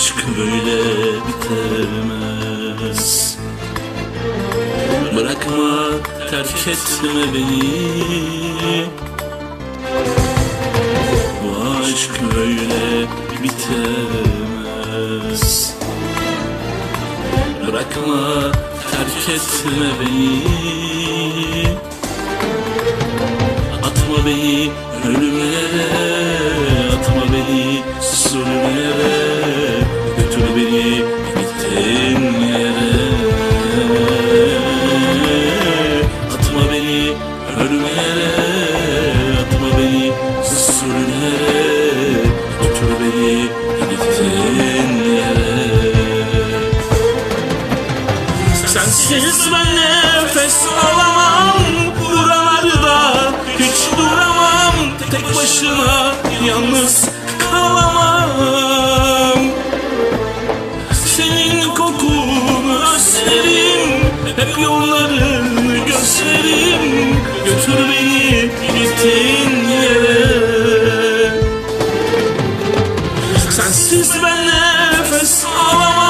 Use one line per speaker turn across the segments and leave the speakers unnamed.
Aşk böyle bitemez. Bırakma terk etme beni. Bu aşk böyle bitemez. Bırakma terk etme beni. Atma beni ölümlere Atma beni zulümlere Sensiz ben nefes alamam. Buralarda hiç duramam. Tek başına yalnız kalamam. Senin kokunu özlerim Hep yollarını gözlerim Götür beni gittiğin yere. Sensiz ben nefes alamam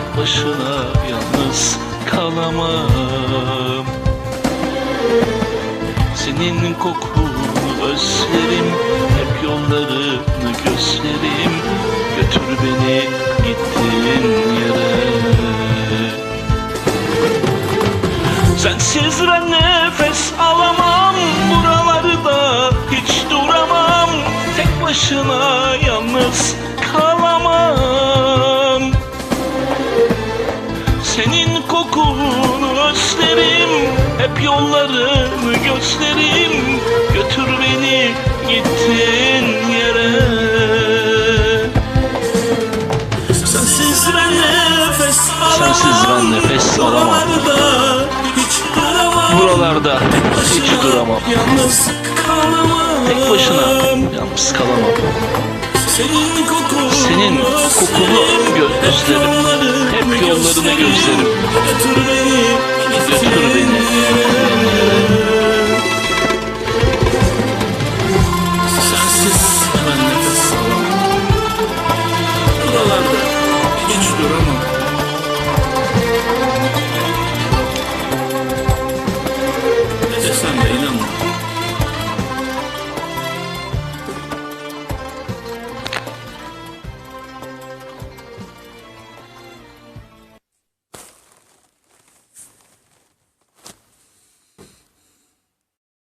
Tek başına yalnız kalamam. Senin kokunu özlerim Hep yollarını gözlerim Götür beni gittiğin yere. Sensiz ben nefes alamam Buralarda hiç duramam. Tek başına yalnız Hep yollarını gözlerim Götür beni gittiğin yere. Sensiz ben nefes alamam
Sensiz ben nefes alamam.
Buralarda hiç duramam.
Buralarda hiç duramam.
Yalnız kalamam.
Tek başına yalnız kalamam.
Senin kokunu
Senin kokunu gö- özlerim Hep yollarını gözlerim
Götür beni
Götür